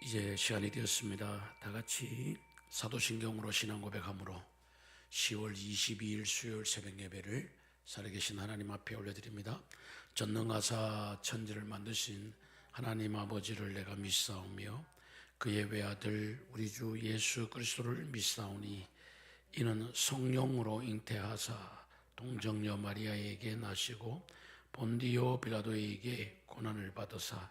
이제 시간이 되었습니다. 다 같이 사도신경으로 신앙 고백함으로 10월 22일 수요일 새벽 예배를 살아계신 하나님 앞에 올려드립니다. 전능하사 천지를 만드신 하나님 아버지를 내가 믿사오며 그의 외아들 우리 주 예수 그리스도를 믿사오니 이는 성령으로 잉태하사 동정녀 마리아에게 나시고 본디오 빌라도에게 고난을 받으사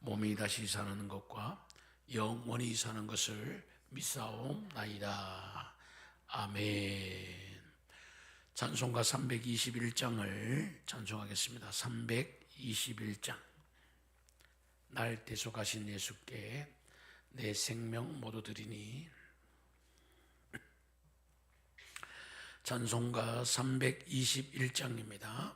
몸이 다시 사는 것과 영원히 사는 것을 믿사옵나이다. 아멘. 찬송가 321장을 찬송하겠습니다. 321장. 날 대속하신 예수께 내 생명 모두 드리니 찬송가 321장입니다.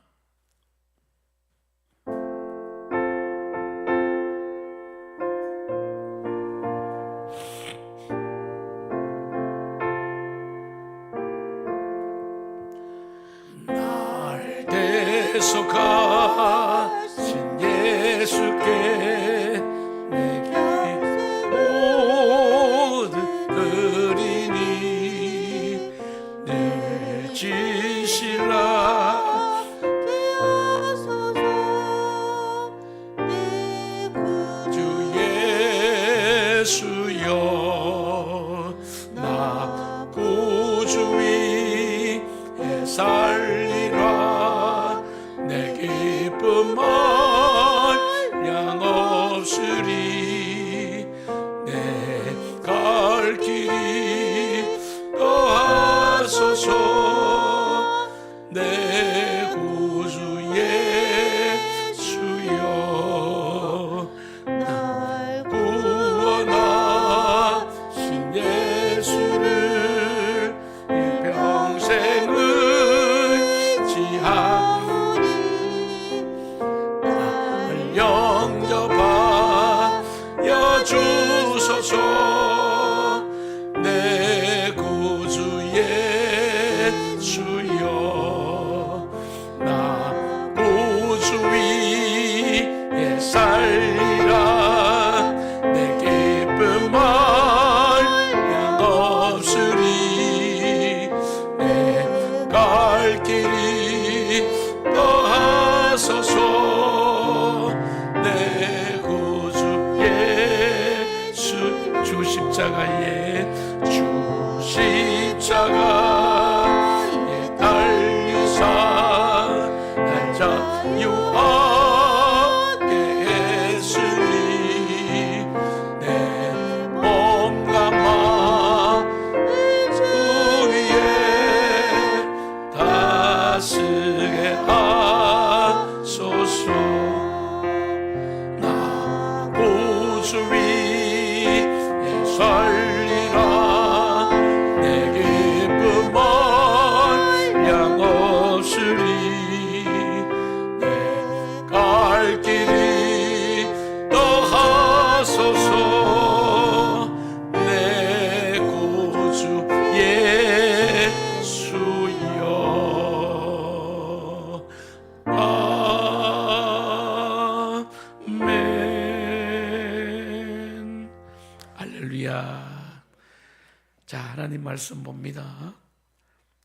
자 하나님 말씀 봅니다.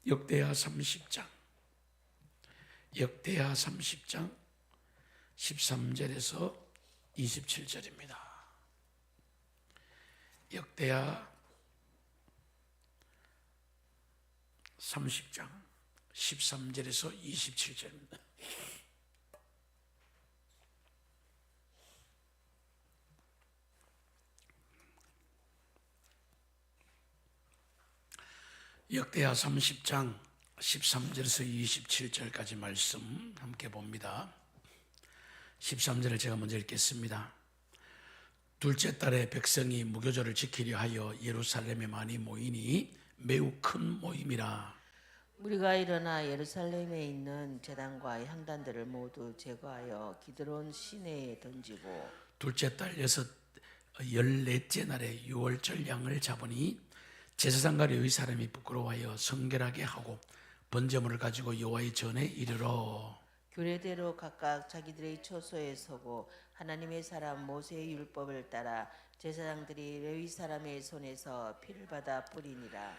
역대하 30장. 역대하 30장 13절에서 27절입니다. 역대하 30장 13절에서 27절입니다. 역대하 30장 13절에서 27절까지 말씀 함께 봅니다. 13절을 제가 먼저 읽겠습니다. 둘째 달에 백성이 무교절을 지키려 하여 예루살렘에 많이 모이니 매우 큰 모임이라 우리가 일어나 예루살렘에 있는 제단과 향단들을 모두 제거하여 기드론 시내에 던지고 둘째 달 여섯 열넷째 날에 유월절 양을 잡으니 제사장과 레위 사람이 부끄러워하여 성결하게 하고 번제물을 가지고 여호와의 전에 이르러 규례대로 각각 자기들의 처소에 서고 하나님의 사람 모세의 율법을 따라 제사장들이 레위 사람의 손에서 피를 받아 뿌리니라.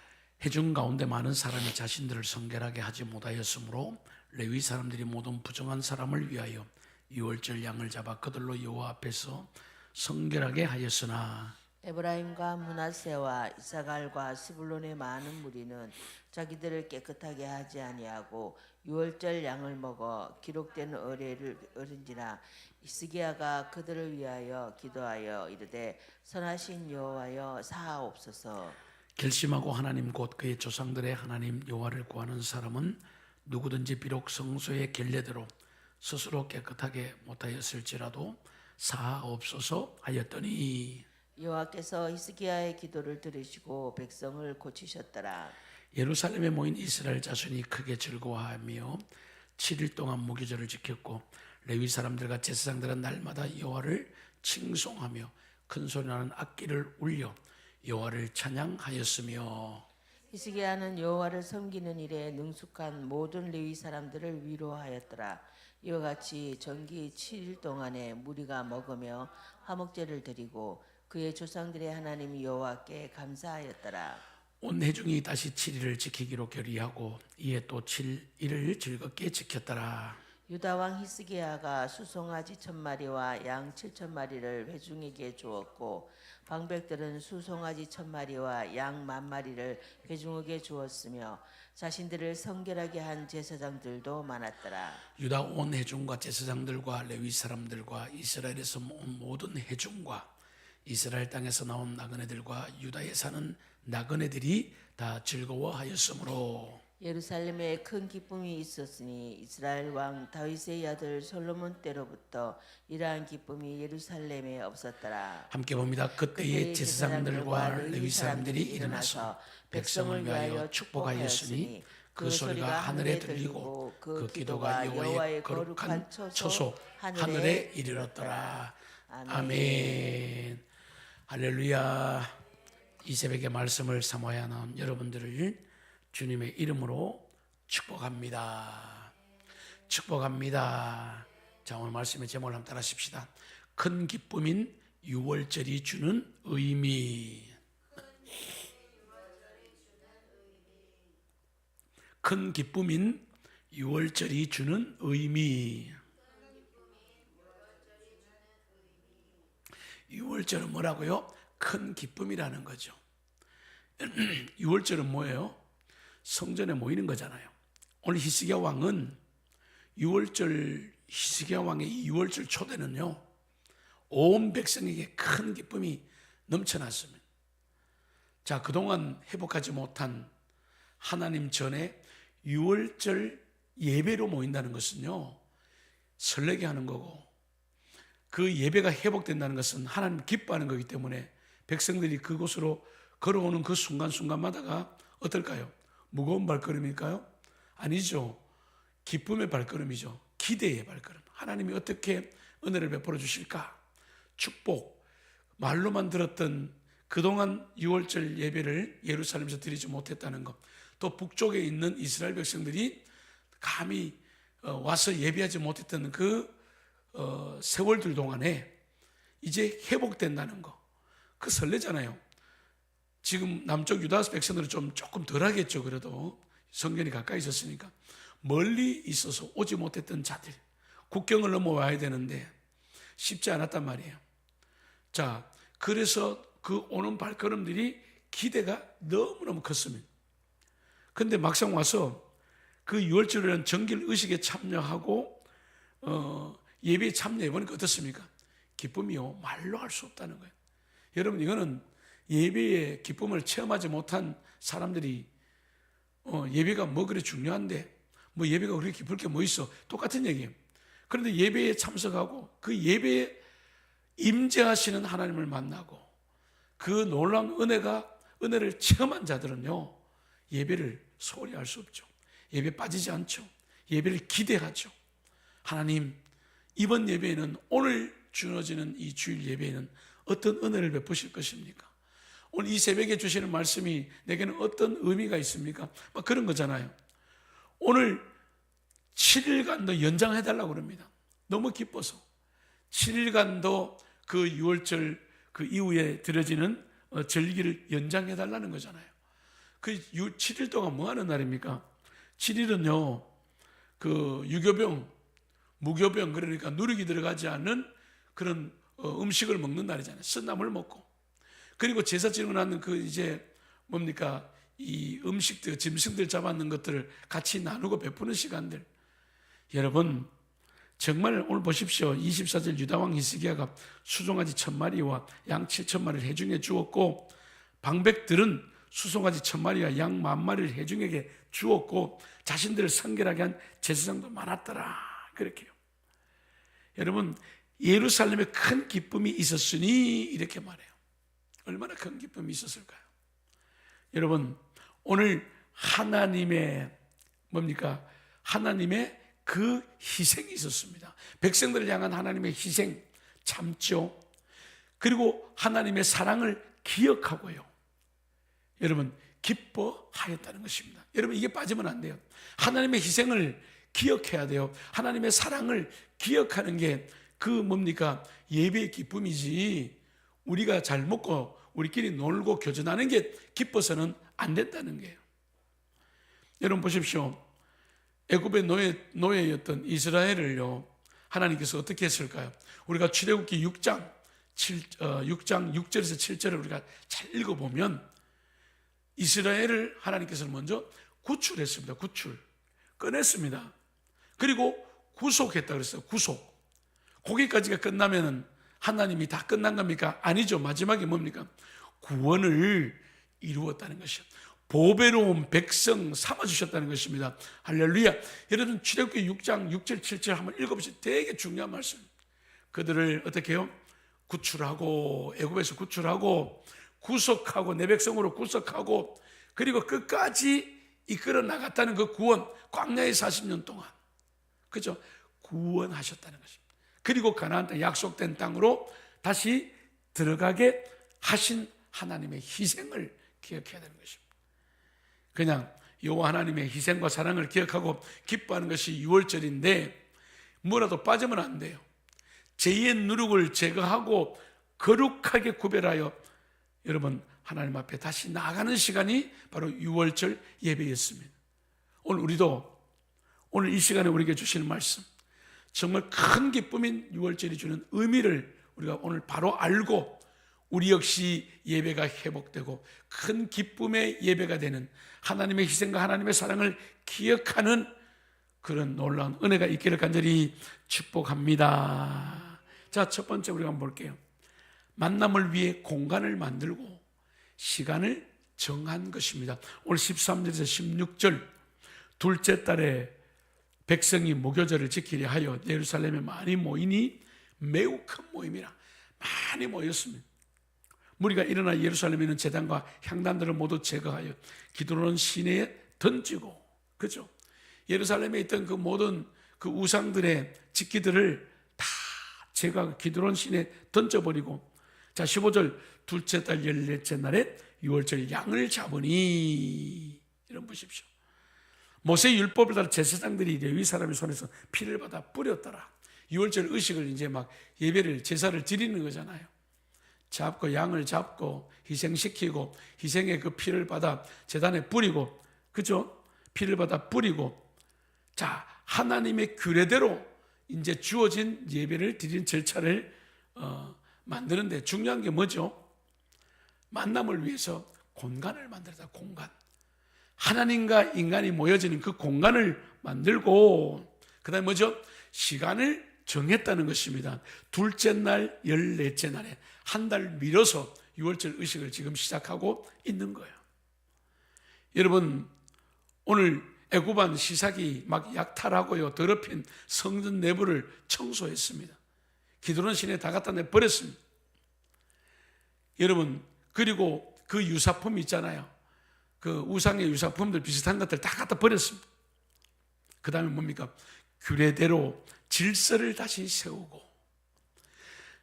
해중 가운데 많은 사람이 자신들을 성결하게 하지 못하였으므로 레위 사람들이 모든 부정한 사람을 위하여 유월절 양을 잡아 그들로 여호와 앞에서 성결하게 하였으나 에브라임과 문하세와 이사갈과 스불론의 많은 무리는 자기들을 깨끗하게 하지 아니하고 유월절 양을 먹어 기록된 의례를 어른지라 이스기야가 그들을 위하여 기도하여 이르되 선하신 여호와여 사하옵소서. 결심하고 하나님 곧 그의 조상들의 하나님 여호와를 구하는 사람은 누구든지 비록 성소의 결례대로 스스로 깨끗하게 못하였을지라도 사하옵소서 하였더니 여호와께서 히스기야의 기도를 들으시고 백성을 고치셨더라 예루살렘에 모인 이스라엘 자손이 크게 즐거워하며 7일 동안 무교절을 지켰고 레위 사람들과 제사장들은 날마다 여호와를 칭송하며 큰 소리 나는 악기를 울려 여호와를 찬양하였으며 히스기야는 여호와를 섬기는 일에 능숙한 모든 레위 사람들을 위로하였더라. 이와 같이 정기 7일 동안에 무리가 먹으며 화목제를 드리고 그의 조상들의 하나님 여호와께 감사하였더라. 온 회중이 다시 7일을 지키기로 결의하고 이에 또 7일을 즐겁게 지켰더라. 유다 왕 히스기야가 수송아지 천 마리와 양 칠천 마리를 회중에게 주었고 방백들은 수송아지 천 마리와 양 만 마리를 회중에게 주었으며 자신들을 성결하게 한 제사장들도 많았더라. 유다 온 회중과 제사장들과 레위 사람들과 이스라엘에서 온 모든 회중과 이스라엘 땅에서 나온 나그네들과 유다에 사는 나그네들이 다 즐거워하였으므로 예루살렘에 큰 기쁨이 있었으니 이스라엘 왕 다윗의 아들 솔로몬 때로부터 이러한 기쁨이 예루살렘에 없었더라. 함께 봅니다. 그때의 제사장들과 레위 사람들이 일어나서 백성을 위하여 축복하였으니 그 소리가 하늘에 들리고 그 기도가 여호와의 거룩한 처소 하늘에 이르렀더라. 아멘. 할렐루야. 이 새벽의 말씀을 사모하여 나온 여러분들을 주님의 이름으로 축복합니다. 축복합니다. 자, 오늘 말씀의 제목을 한번 따라 하십시다. 큰 기쁨인 유월절이 주는 의미. 큰 기쁨인 유월절이 주는 의미. 유월절은 뭐라고요? 큰 기쁨이라는 거죠. 유월절은 뭐예요? 성전에 모이는 거잖아요. 오늘 히스기야 왕은 유월절 히스기야 왕의 이 유월절 초대는요. 온 백성에게 큰 기쁨이 넘쳐났습니다. 자, 그동안 회복하지 못한 하나님 전에 유월절 예배로 모인다는 것은요. 설레게 하는 거고 그 예배가 회복된다는 것은 하나님 기뻐하는 거기 때문에 백성들이 그곳으로 걸어오는 그 순간순간마다가 어떨까요? 무거운 발걸음일까요? 아니죠. 기쁨의 발걸음이죠. 기대의 발걸음. 하나님이 어떻게 은혜를 베풀어 주실까? 축복. 말로만 들었던 그동안 6월절 예배를 예루살렘에서 드리지 못했다는 것. 또 북쪽에 있는 이스라엘 백성들이 감히 어, 와서 예배하지 못했던 그 어, 세월들 동안에 이제 회복된다는 거. 그 설레잖아요. 지금 남쪽 유다 백성들은 좀 조금 덜 하겠죠. 그래도 성전이 가까이 있었으니까. 멀리 있어서 오지 못했던 자들. 국경을 넘어와야 되는데 쉽지 않았단 말이에요. 자, 그래서 그 오는 발걸음들이 기대가 너무너무 컸습니다. 근데 막상 와서 그 유월절이라는 정길 의식에 참여하고 어, 예배에 참여해 보니까 어떻습니까? 기쁨이요 말로 할 수 없다는 거예요. 여러분 이거는 예배의 기쁨을 체험하지 못한 사람들이 어, 예배가 뭐 그래 중요한데 뭐 예배가 그렇게 기쁠 게 뭐 있어 똑같은 얘기예요. 그런데 예배에 참석하고 그 예배에 임재하시는 하나님을 만나고 그 놀라운 은혜가 은혜를 체험한 자들은요 예배를 소홀히 할 수 없죠. 예배 빠지지 않죠. 예배를 기대하죠. 하나님 이번 예배에는 오늘 주어지는 이 주일 예배에는 어떤 은혜를 베푸실 것입니까? 오늘 이 새벽에 주시는 말씀이 내게는 어떤 의미가 있습니까? 막 그런 거잖아요. 오늘 7일간도 연장해달라고 그럽니다. 너무 기뻐서. 7일간도 그 6월절 그 이후에 드려지는 어, 절기를 연장해달라는 거잖아요. 그 7일 동안 뭐 하는 날입니까? 7일은요, 그 유교병, 무교병, 그러니까 누룩이 들어가지 않는 그런 어, 음식을 먹는 날이잖아요. 쓴나물 먹고. 그리고 제사 지내고 나는 그 이제 뭡니까? 이 음식들, 짐승들 잡았는 것들을 같이 나누고 베푸는 시간들. 여러분, 정말 오늘 보십시오. 24절 유다왕 히스기야가 수송아지 천 마리와 양 칠천 마리를 해중해 주었고 방백들은 수송아지 천 마리와 양 만 마리를 해중에게 주었고 자신들을 성결하게 한 제사장도 많았더라. 그렇게요. 여러분 예루살렘에 큰 기쁨이 있었으니 이렇게 말해요. 얼마나 큰 기쁨이 있었을까요? 여러분 오늘 하나님의 뭡니까? 하나님의 그 희생이 있었습니다. 백성들을 향한 하나님의 희생 참죠. 그리고 하나님의 사랑을 기억하고요. 여러분 기뻐하였다는 것입니다. 여러분 이게 빠지면 안 돼요. 하나님의 희생을 기억해야 돼요. 하나님의 사랑을 기억하는 게 그 뭡니까 예배의 기쁨이지. 우리가 잘 먹고 우리끼리 놀고 교전하는 게 기뻐서는 안 된다는 거예요. 여러분 보십시오. 애굽의 노예, 노예였던 이스라엘을요, 하나님께서 어떻게 했을까요? 우리가 출애굽기 6장, 7, 어, 6장 6절에서 7절을 우리가 잘 읽어보면 이스라엘을 하나님께서 먼저 구출했습니다. 구출. 꺼냈습니다. 그리고 구속했다 그랬어요. 구속. 거기까지가 끝나면은 하나님이 다 끝난 겁니까? 아니죠. 마지막에 뭡니까? 구원을 이루었다는 것이요. 보배로운 백성 삼아주셨다는 것입니다. 할렐루야. 여러분, 출애굽기 6장 6절 7절 한번 읽어보세요. 되게 중요한 말씀. 그들을 어떻게 해요? 구출하고 애굽에서 구출하고 구속하고 내 백성으로 구속하고 그리고 끝까지 이끌어 나갔다는 그 구원 광야의 40년 동안 그죠? 구원하셨다는 것입니다. 그리고 가나안 땅 약속된 땅으로 다시 들어가게 하신 하나님의 희생을 기억해야 되는 것입니다. 그냥 여호와 하나님의 희생과 사랑을 기억하고 기뻐하는 것이 6월절인데 뭐라도 빠지면 안 돼요. 죄의 누룩을 제거하고 거룩하게 구별하여 여러분 하나님 앞에 다시 나아가는 시간이 바로 6월절 예배였습니다. 오늘 우리도 오늘 이 시간에 우리에게 주시는 말씀 정말 큰 기쁨인 6월절이 주는 의미를 우리가 오늘 바로 알고 우리 역시 예배가 회복되고 큰 기쁨의 예배가 되는 하나님의 희생과 하나님의 사랑을 기억하는 그런 놀라운 은혜가 있기를 간절히 축복합니다. 자, 첫 번째 우리가 한번 볼게요. 만남을 위해 공간을 만들고 시간을 정한 것입니다. 오늘 13절에서 16절 둘째 달에 백성이 목요절을 지키려 하여 예루살렘에 많이 모이니 매우 큰 모임이라 많이 모였습니다. 무리가 일어나 예루살렘에 있는 재단과 향단들을 모두 제거하여 기도로는 시내에 던지고 그죠? 예루살렘에 있던 그 모든 그 우상들의 직기들을 다 제가 기도론 시내에 던져버리고 자 15절 둘째 달 열넷째 날에 6월절 양을 잡으니 이런 보십시오. 모세 율법을 따라 제사장들이 레위 사람의 손에서 피를 받아 뿌렸더라. 6월절 의식을 이제 막 예배를 제사를 드리는 거잖아요. 잡고 양을 잡고 희생시키고 희생의 그 피를 받아 재단에 뿌리고 그죠? 피를 받아 뿌리고 자 하나님의 규례대로 이제 주어진 예배를 드리는 절차를 어, 만드는데 중요한 게 뭐죠? 만남을 위해서 공간을 만들다 공간 하나님과 인간이 모여지는 그 공간을 만들고 그다음에 뭐죠? 시간을 정했다는 것입니다. 둘째 날, 열넷째 날에 한 달 미뤄서 6월절 의식을 지금 시작하고 있는 거예요. 여러분, 오늘 애굽안 시삭이 막 약탈하고요, 더럽힌 성전 내부를 청소했습니다. 기도는 신에 다 갖다 내 버렸습니다. 여러분 그리고 그 유사품 있잖아요. 그 우상의 유사품들 비슷한 것들 다 갖다 버렸습니다. 그 다음에 뭡니까? 규례대로 질서를 다시 세우고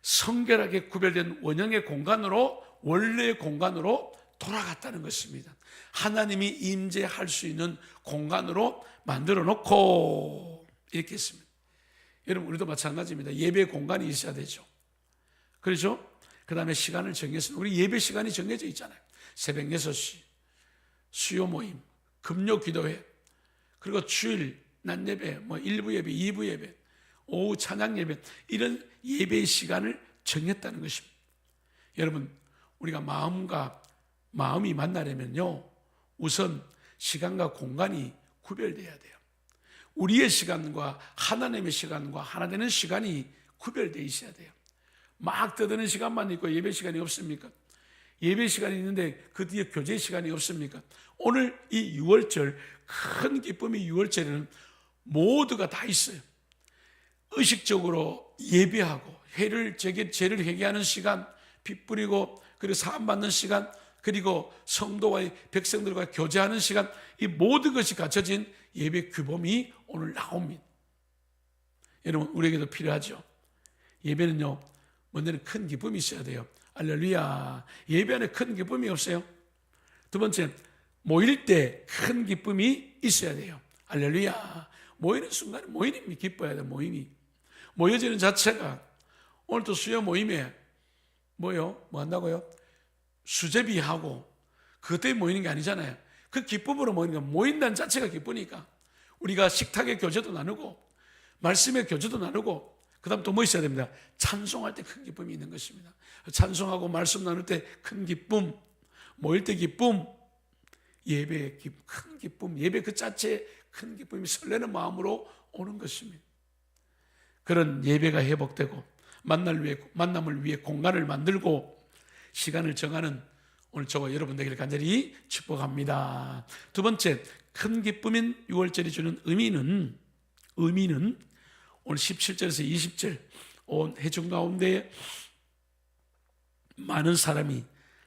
성결하게 구별된 원형의 공간으로 원래의 공간으로 돌아갔다는 것입니다. 하나님이 임재할 수 있는 공간으로 만들어 놓고 이렇게 했습니다. 여러분 우리도 마찬가지입니다. 예배 공간이 있어야 되죠. 그렇죠? 그 다음에 시간을 정했습니다. 우리 예배 시간이 정해져 있잖아요. 새벽 6시, 수요 모임, 금요 기도회, 그리고 주일, 낮 예배, 뭐 1부 예배, 2부 예배, 오후 찬양 예배, 이런 예배의 시간을 정했다는 것입니다. 여러분, 우리가 마음과 마음이 만나려면요, 우선 시간과 공간이 구별돼야 돼요. 우리의 시간과 하나님의 시간과 하나 되는 시간이 구별되어 있어야 돼요. 막 떠드는 시간만 있고 예배 시간이 없습니까? 예배 시간이 있는데 그 뒤에 교제 시간이 없습니까? 오늘 이 6월절 큰 기쁨이 6월절에는 모두가 다 있어요. 의식적으로 예배하고 해를 죄를 회개하는 시간, 빚 뿌리고 그리고 사함 받는 시간, 그리고 성도와 백성들과 교제하는 시간, 이 모든 것이 갖춰진 예배 규범이 오늘 나옵니다. 여러분 우리에게도 필요하죠. 예배는요, 먼저는 큰 기쁨이 있어야 돼요. 알렐루야. 예배 안에 큰 기쁨이 없어요. 두 번째, 모일 때 큰 기쁨이 있어야 돼요. 알렐루야. 모이는 순간 모임이 기뻐야 돼, 모임이. 모여지는 자체가 오늘도 수요 모임에 뭐요? 뭐 한다고요? 수제비하고 그때 모이는 게 아니잖아요. 그 기쁨으로 모이는 거 모인다는 자체가 기쁘니까 우리가 식탁의 교제도 나누고 말씀의 교제도 나누고 그 다음 또 뭐 있어야 됩니다. 찬송할 때 큰 기쁨이 있는 것입니다. 찬송하고 말씀 나눌 때 큰 기쁨, 모일 때 기쁨, 예배의 큰 기쁨, 예배 그 자체에 큰 기쁨이 설레는 마음으로 오는 것입니다. 그런 예배가 회복되고 만날 위해 만남을 위해 공간을 만들고 시간을 정하는 오늘 저와 여러분 되기를 간절히 축복합니다. 두 번째 큰 기쁨인 6월절이 주는 의미는 의미는 오늘 17절에서 20절 온 해중 가운데 많은 사람이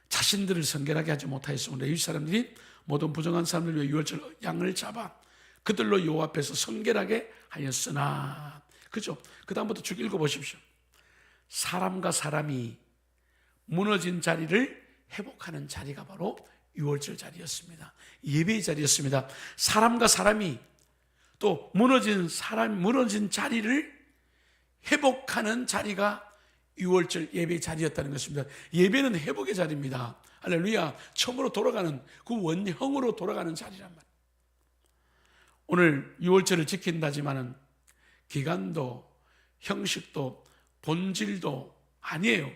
자신들을 성결하게 하지 못하였으므로 이 사람들이 모든 부정한 사람들 위해 6월절 양을 잡아 그들로 요 앞에서 성결하게 하였으나 그죠? 그 다음부터 쭉 읽어보십시오. 사람과 사람이 무너진 자리를 회복하는 자리가 바로 6월절 자리였습니다. 예배의 자리였습니다. 사람과 사람이 또 무너진 사람, 무너진 자리를 회복하는 자리가 6월절 예배의 자리였다는 것입니다. 예배는 회복의 자리입니다. 할렐루야. 처음으로 돌아가는 그 원형으로 돌아가는 자리란 말이에요. 오늘 6월절을 지킨다지만은 기간도 형식도 본질도 아니에요.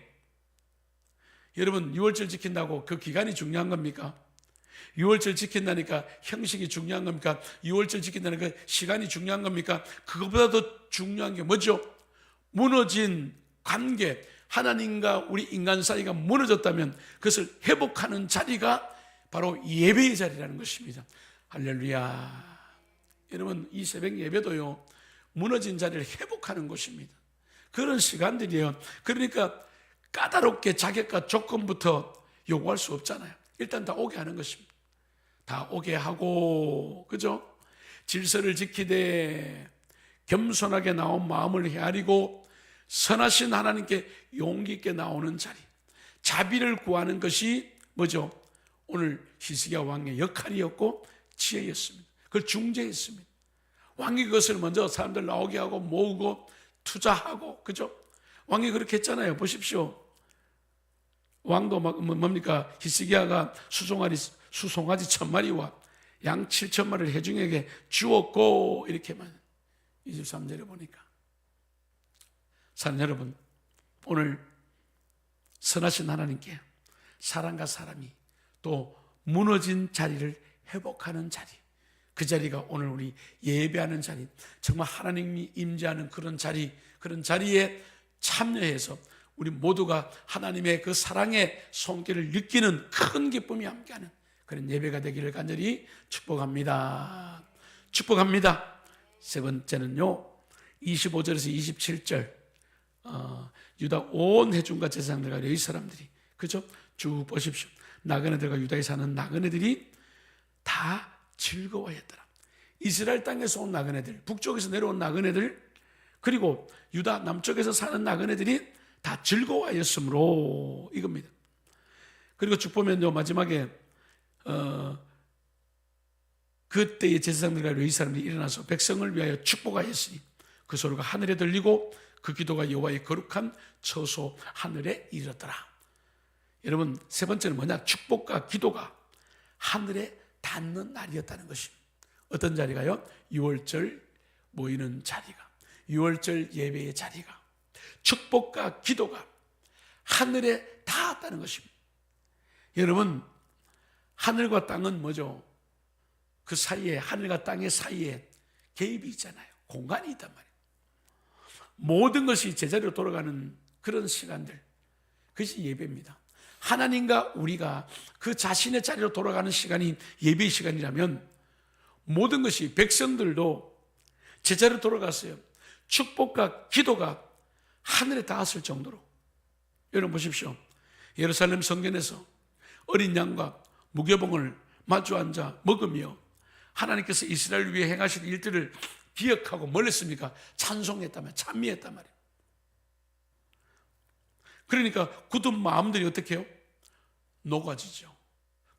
여러분 6월절 지킨다고 그 기간이 중요한 겁니까? 6월절 지킨다니까 형식이 중요한 겁니까? 6월절 지킨다는 그 시간이 중요한 겁니까? 그것보다 더 중요한 게 뭐죠? 무너진 관계, 하나님과 우리 인간 사이가 무너졌다면 그것을 회복하는 자리가 바로 예배의 자리라는 것입니다. 할렐루야. 여러분, 이 새벽 예배도요, 무너진 자리를 회복하는 곳입니다. 그런 시간들이에요. 그러니까 까다롭게 자격과 조건부터 요구할 수 없잖아요. 일단 다 오게 하는 것입니다. 다 오게 하고, 그죠? 질서를 지키되 겸손하게 나온 마음을 헤아리고 선하신 하나님께 용기 있게 나오는 자리. 자비를 구하는 것이 뭐죠? 오늘 히스기야 왕의 역할이었고 지혜였습니다. 그걸 중재했습니다. 왕이 그것을 먼저 사람들 나오게 하고 모으고 투자하고 그죠? 왕이 그렇게 했잖아요. 보십시오. 왕도 막 뭐- 뭡니까? 히스기야가 수송아리 수송아지 천 마리와 양 칠천 마리를 해중에게 주었고 이렇게만 23절에 보니까. 사랑 여러분 오늘 선하신 하나님께 사람과 사람이 또 무너진 자리를 회복하는 자리 그 자리가 오늘 우리 예배하는 자리 정말 하나님이 임재하는 그런 자리 그런 자리에 참여해서 우리 모두가 하나님의 그 사랑의 손길을 느끼는 큰 기쁨이 함께하는 그런 예배가 되기를 간절히 축복합니다. 축복합니다. 세 번째는요. 25절에서 27절 어, 유다 온 해중과 제사장들과 레위 사람들이 그죠? 쭉 보십시오. 나그네들과 유다에 사는 나그네들이 다 즐거워했더라. 이스라엘 땅에서 온 나그네들, 북쪽에서 내려온 나그네들, 그리고 유다 남쪽에서 사는 나그네들이 다 즐거워하였으므로 이겁니다. 그리고 쭉 보면요 마지막에 어, 그때의 제사장들과 레위 사람들이 일어나서 백성을 위하여 축복하였으니 그 소리가 하늘에 들리고 그 기도가 여호와의 거룩한 처소 하늘에 이르더라. 여러분 세 번째는 뭐냐? 축복과 기도가 하늘에 닿는 날이었다는 것입니다. 어떤 자리가요? 6월절 모이는 자리가, 6월절 예배의 자리가, 축복과 기도가 하늘에 닿았다는 것입니다. 여러분, 하늘과 땅은 뭐죠? 그 사이에, 하늘과 땅의 사이에 개입이 있잖아요. 공간이 있단 말이에요. 모든 것이 제자리로 돌아가는 그런 시간들. 그것이 예배입니다. 하나님과 우리가 그 자신의 자리로 돌아가는 시간이 예배 시간이라면 모든 것이 백성들도 제자리로 돌아갔어요. 축복과 기도가 하늘에 닿았을 정도로. 여러분 보십시오. 예루살렘 성전에서 어린 양과 무교봉을 마주 앉아 먹으며 하나님께서 이스라엘 위해 행하신 일들을 기억하고 뭘 했습니까? 말이에요. 찬미했단 말이에요. 그러니까 굳은 마음들이 어떻게 해요? 녹아지죠.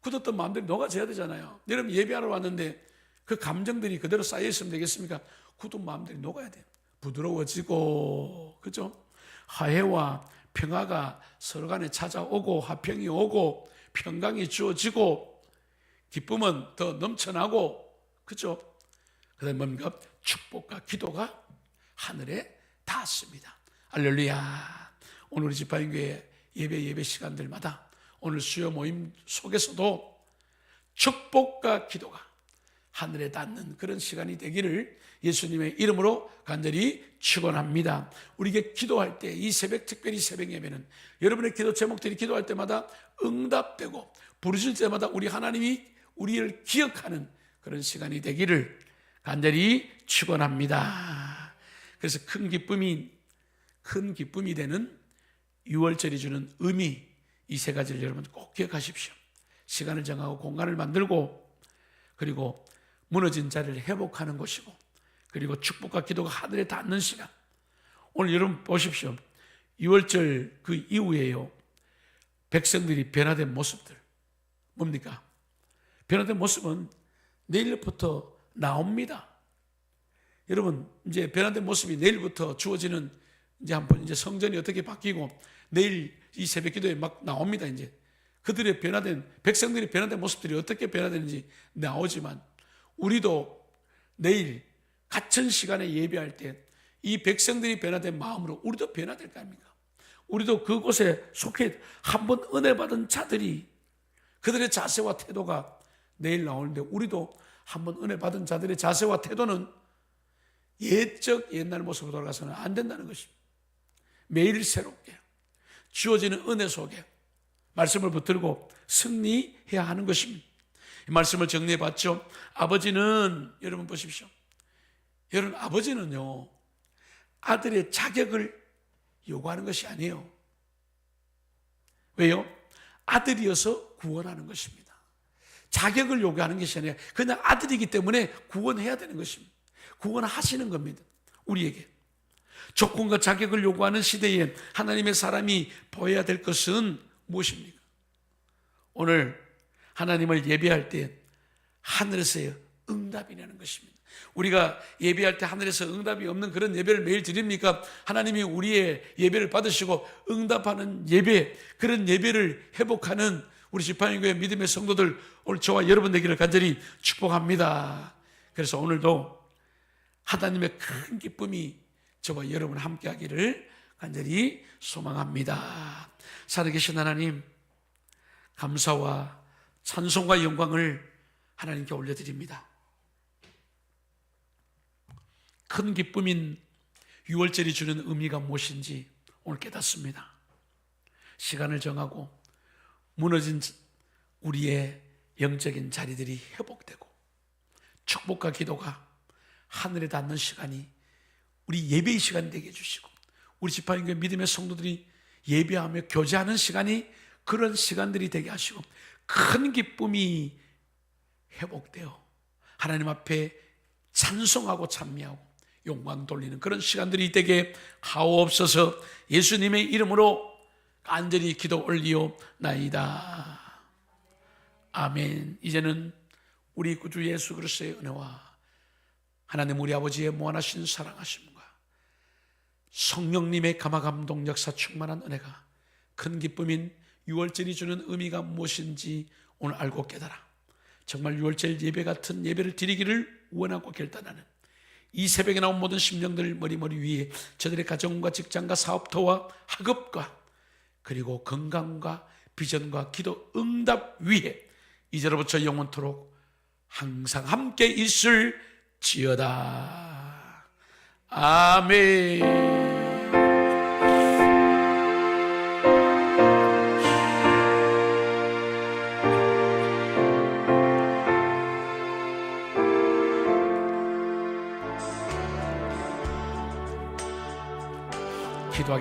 굳었던 마음들이 녹아져야 되잖아요. 여러분 예배하러 왔는데 그 감정들이 그대로 쌓여 있으면 되겠습니까? 굳은 마음들이 녹아야 돼요. 부드러워지고, 그죠? 화해와 평화가 서로 간에 찾아오고, 화평이 오고, 평강이 주어지고, 기쁨은 더 넘쳐나고, 그죠? 그 다음에 뭡니까? 축복과 기도가 하늘에 닿았습니다. 알렐루야. 오늘 우리 지파인교회 예배 예배 시간들마다 오늘 수요 모임 속에서도 축복과 기도가 하늘에 닿는 그런 시간이 되기를 예수님의 이름으로 간절히 축원합니다. 우리에게 기도할 때 이 새벽 특별히 새벽 예배는 여러분의 기도 제목들이 기도할 때마다 응답되고 부르실 때마다 우리 하나님이 우리를 기억하는 그런 시간이 되기를 간절히 축원합니다. 그래서 큰 기쁨이 큰 기쁨이 되는 6월절이 주는 의미 이 세 가지를 여러분 꼭 기억하십시오. 시간을 정하고 공간을 만들고 그리고 무너진 자리를 회복하는 것이고 그리고 축복과 기도가 하늘에 닿는 시간. 오늘 여러분 보십시오. 6월절 그 이후에요. 백성들이 변화된 모습들. 뭡니까? 변화된 모습은 내일부터 나옵니다. 여러분, 이제 변화된 모습이 내일부터 주어지는 이제 한번 이제 성전이 어떻게 바뀌고 내일 이 새벽 기도에 막 나옵니다, 이제. 그들의 변화된, 백성들이 변화된 모습들이 어떻게 변화되는지 나오지만 우리도 내일 같은 시간에 예배할 때 이 백성들이 변화된 마음으로 우리도 변화될 거 아닙니까? 우리도 그곳에 속해 한 번 은혜 받은 자들이 그들의 자세와 태도가 내일 나오는데 우리도 한 번 은혜 받은 자들의 자세와 태도는 옛적 옛날 모습으로 돌아가서는 안 된다는 것입니다. 매일 새롭게 주어지는 은혜 속에 말씀을 붙들고 승리해야 하는 것입니다. 이 말씀을 정리해 봤죠. 아버지는 여러분 보십시오. 여러분 아버지는요 아들의 자격을 요구하는 것이 아니에요. 왜요? 아들이어서 구원하는 것입니다. 자격을 요구하는 것이 아니라 그냥 아들이기 때문에 구원해야 되는 것입니다. 구원하시는 겁니다. 우리에게. 조건과 자격을 요구하는 시대에 하나님의 사람이 보여야 될 것은 무엇입니까? 오늘 하나님을 예배할 때 하늘에서 응답이라는 것입니다. 우리가 예배할 때 하늘에서 응답이 없는 그런 예배를 매일 드립니까? 하나님이 우리의 예배를 받으시고 응답하는 예배, 그런 예배를 회복하는 우리 지파인교회 믿음의 성도들 오늘 저와 여러분 되기를 간절히 축복합니다. 그래서 오늘도 하나님의 큰 기쁨이 저와 여러분 함께 하기를 간절히 소망합니다. 살아계신 하나님, 감사와 찬송과 영광을 하나님께 올려드립니다. 큰 기쁨인 6월절이 주는 의미가 무엇인지 오늘 깨닫습니다. 시간을 정하고 무너진 우리의 영적인 자리들이 회복되고 축복과 기도가 하늘에 닿는 시간이 우리 예배의 시간 되게 해주시고 우리 지파인교회 믿음의 성도들이 예배하며 교제하는 시간이 그런 시간들이 되게 하시고 큰 기쁨이 회복되어 하나님 앞에 찬송하고 찬미하고 영광 돌리는 그런 시간들이 되게 하옵소서 예수님의 이름으로 간절히 기도 올리오 나이다. 아멘. 이제는 우리 구주 예수 그리스도의 은혜와 하나님 우리 아버지의 무한하신 사랑하심과 성령님의 감화 감동 역사 충만한 은혜가 큰 기쁨인 6월절이 주는 의미가 무엇인지 오늘 알고 깨달아 정말 6월절 예배 같은 예배를 드리기를 원하고 결단하는 이 새벽에 나온 모든 심령들 머리머리 위에 저들의 가정과 직장과 사업터와 학업과 그리고 건강과 비전과 기도 응답 위에 이제로부터 영원토록 항상 함께 있을 지어다. 아멘.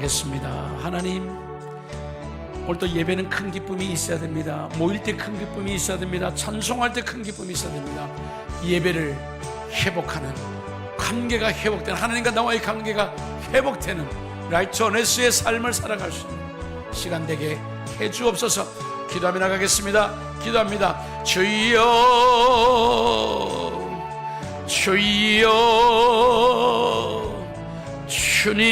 기도하겠습니다. 하나님, 오늘도 예배는 큰 기쁨이 있어야 됩니다. 모일 때 큰 기쁨이 있어야 됩니다. 찬송할 때 큰 기쁨이 있어야 됩니다. 예배를 회복하는 관계가 회복되는 하나님과 나와의 관계가 회복되는 라이처네스의 삶을 살아갈 수 있는 시간 되게 해주옵소서. 기도하며 나가겠습니다. 기도합니다. 주여, 주여, 주님.